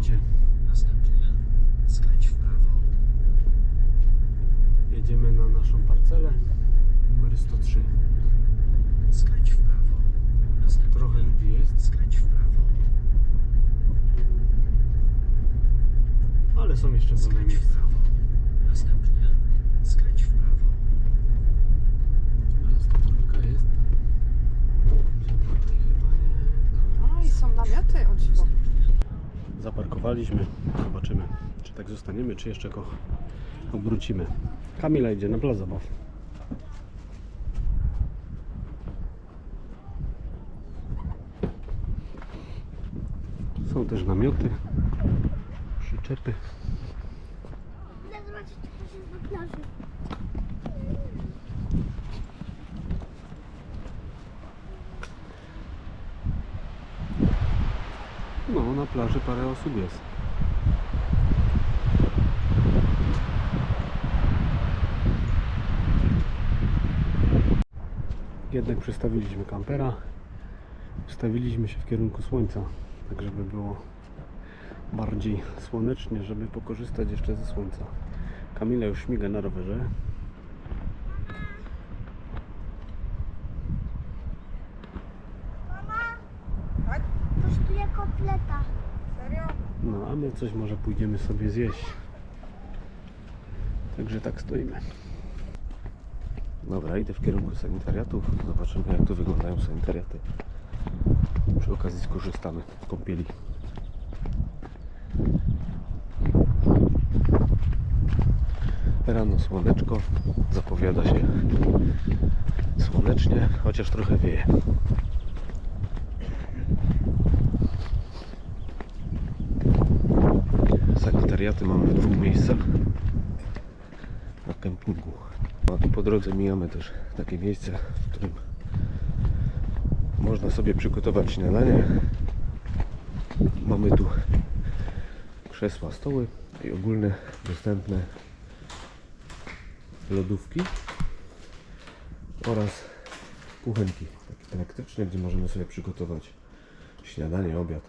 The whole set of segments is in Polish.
그 렇. Zaparkowaliśmy. Zobaczymy, czy tak zostaniemy, czy jeszcze go obrócimy. Kamila idzie na plac zabaw. Są też namioty, przyczepy. Co plaży. No, na plaży parę osób jest. Jednak przestawiliśmy kampera. Ustawiliśmy się w kierunku słońca, tak żeby było bardziej słonecznie, żeby pokorzystać jeszcze ze słońca. Kamila już śmiga na rowerze. No, a my coś może pójdziemy sobie zjeść. Także tak stoimy. Dobra, idę w kierunku sanitariatów. Zobaczymy jak tu wyglądają sanitariaty. Przy okazji skorzystamy z kąpieli. Rano słoneczko, zapowiada się słonecznie, chociaż trochę wieje. Sanitariaty mamy w dwóch miejscach na kempingu. A tu po drodze mijamy też takie miejsce, w którym można sobie przygotować śniadanie. Mamy tu krzesła, stoły i ogólne dostępne lodówki oraz kuchenki elektryczne, gdzie możemy sobie przygotować śniadanie, obiad.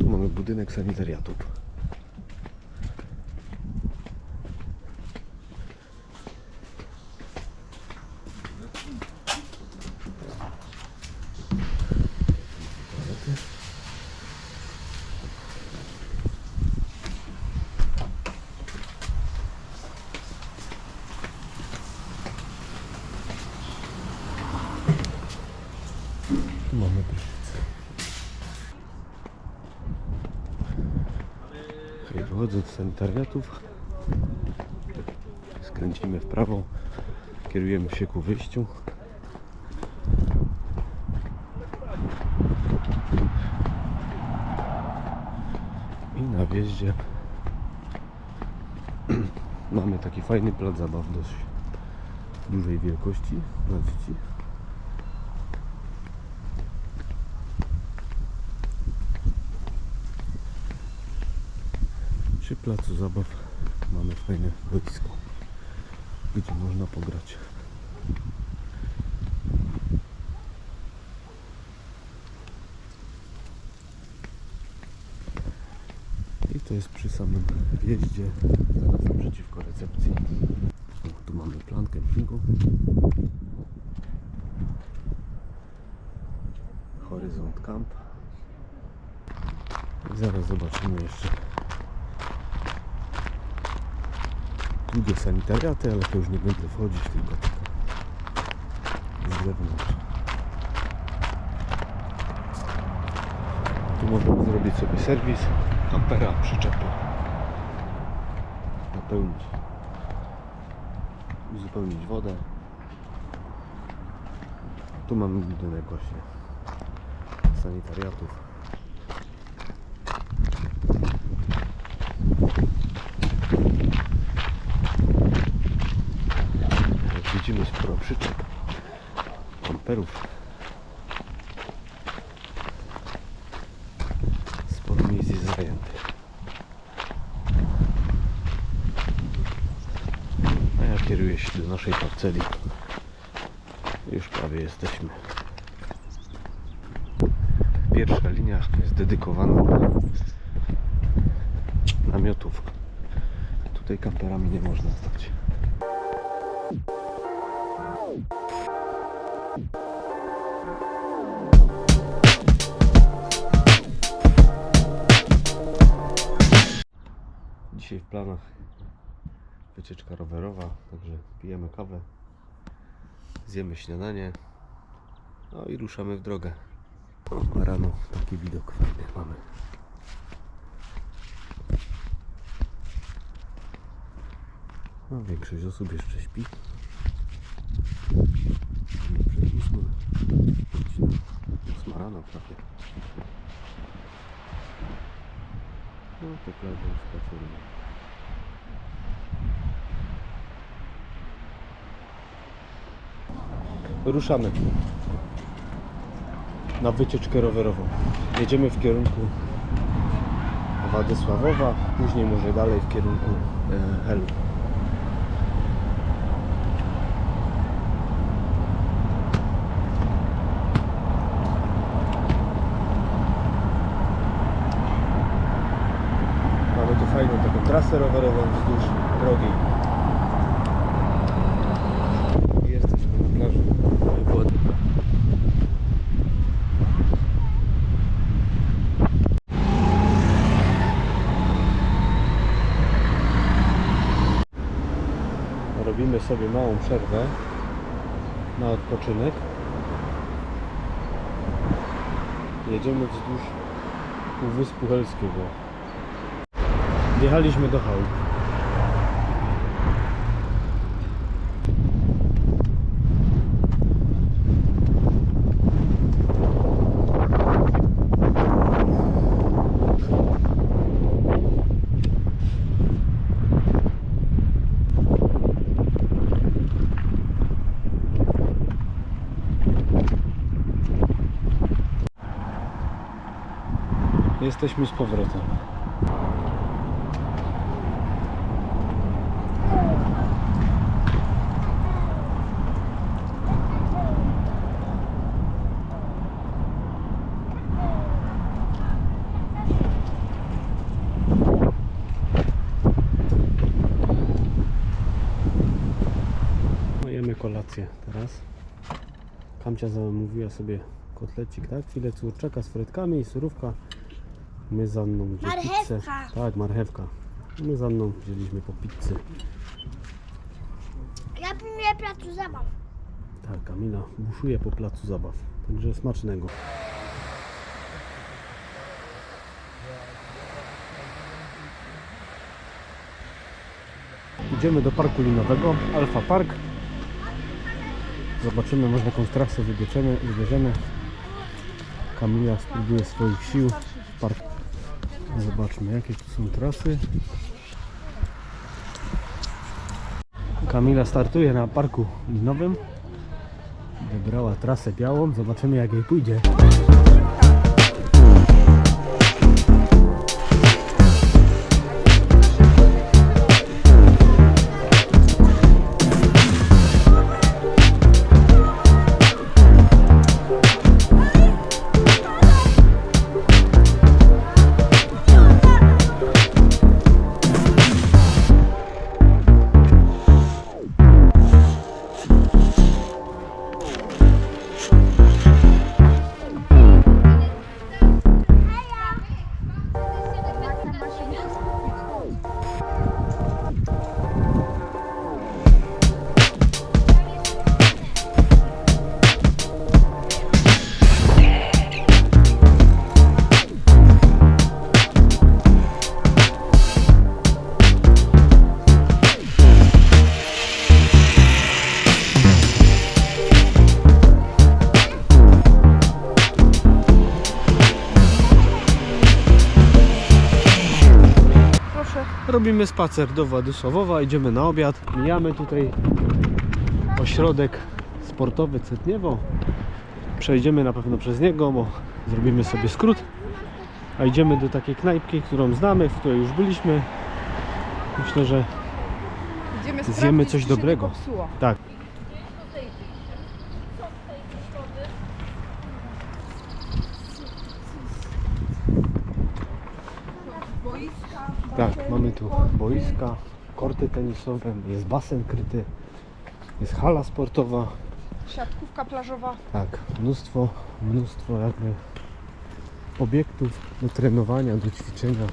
Tu mamy budynek sanitariatów. Toalety. Tu mamy prysznic. Hej, wychodząc z sanitariatów skręcimy w prawo kierujemy się ku wyjściu. I na wjeździe mamy taki fajny plac zabaw dość dużej wielkości dla dzieci przy placu zabaw mamy fajne boisko, gdzie można pograć. I to jest przy samym wjeździe, zaraz naprzeciwko recepcji. O, tu mamy plan kempingu. Horyzont Camp. I zaraz zobaczymy jeszcze drugie sanitariaty, ale to już nie będę wchodzić, tylko tak z zewnątrz. Tu możemy zrobić sobie serwis kampera, przyczepy. Napełnić, uzupełnić wodę. Tu mamy budynek właśnie sanitariatów. Jak widzimy sporo przyczep, kamperów. Sporo miejsc jest zajętych. A ja kieruję się do naszej parceli. Już prawie jesteśmy. Pierwsza linia jest dedykowana dla namiotów. Tutaj kamperami nie można stać. Dzisiaj w planach wycieczka rowerowa, także pijemy kawę, zjemy śniadanie, no i ruszamy w drogę. Rano taki widok fajny mamy. No, większość osób jeszcze śpi. Przed ósmą. Ósma rano prawie. No to plaża spaceruje. Ruszamy na wycieczkę rowerową. Jedziemy w kierunku Władysławowa, później może dalej w kierunku e, Helu. Mamy tu fajną taką trasę rowerową wzdłuż drogi. I Jesteśmy na plaży Wody. Robimy sobie małą przerwę na odpoczynek. Jedziemy wzdłuż Półwyspu Helskiego. Wjechaliśmy do chałup. Jesteśmy z powrotem. Jemy kolację teraz. Kamcia zamówiła sobie kotlecik, tak? Filet kurczaka z frytkami i surówka. My z Anną wzięliśmy pizzę. Marchewka. Tak, marchewka. My z Anną wzięliśmy po pizzy. Ja pilnuję placu zabaw. Tak, Kamila buszuje po placu zabaw. Także smacznego. Idziemy do parku linowego, Alfa Park. Zobaczymy, może jakąś trasę wybierzemy. wybierzemy. Kamila spróbuje swoich sił w parku. Zobaczmy, jakie tu są trasy. Kamila startuje na parku linowym. Wybrała trasę białą, zobaczymy jak jej pójdzie. Robimy spacer do Władysławowa, idziemy na obiad. Mijamy tutaj ośrodek sportowy Cetniewo. Przejdziemy na pewno przez niego, bo zrobimy sobie skrót. A idziemy do takiej knajpki, którą znamy, w której już byliśmy. Myślę, że Zjemy coś dobrego. tak. Boiska, Tak, mamy tu boiska, korty tenisowe, jest basen kryty, jest hala sportowa. siatkówka plażowa. Tak, mnóstwo, mnóstwo jakby obiektów do trenowania, do ćwiczenia.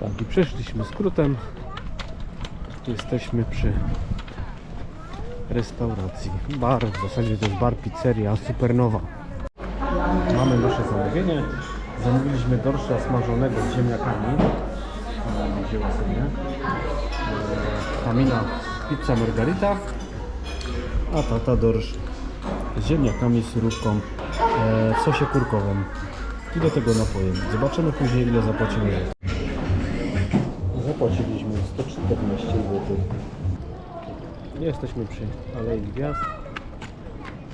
Tak, i przeszliśmy skrótem. Jesteśmy przy restauracji. Bar, w zasadzie to jest bar, pizzeria, supernowa. Mamy nasze zamówienie. Zamówiliśmy dorsza smażonego z ziemniakami. Wzięła sobie. E, Kamila pizza margarita. A tata dorsz z ziemniakami, surówką e, w sosie kurkowym. I do tego napojem. Zobaczymy później ile zapłacimy. Zapłaciliśmy 114 zł. Jesteśmy przy Alei Gwiazd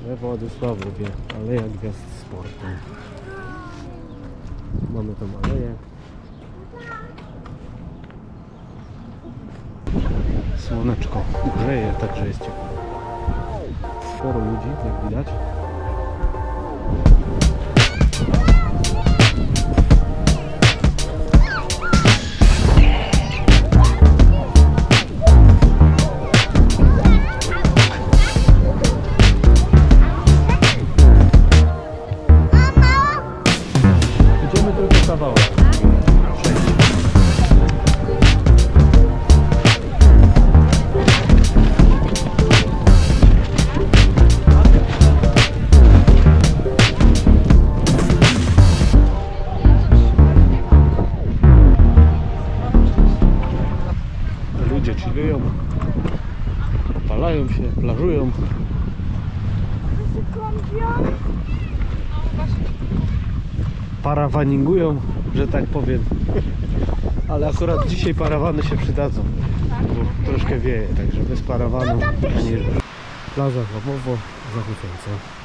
we Władysławowie. Aleja Gwiazd Sportu. Mamy tą aleję. Słoneczko grzeje, także jest ciepło. Sporo ludzi, jak widać. Ludzie chillują, palają się, plażują. Parawaningują, że tak powiem. Ale akurat dzisiaj parawany się przydadzą. Bo troszkę wieje, także bez parawanu. Plaża Chłopowo zachwycająca.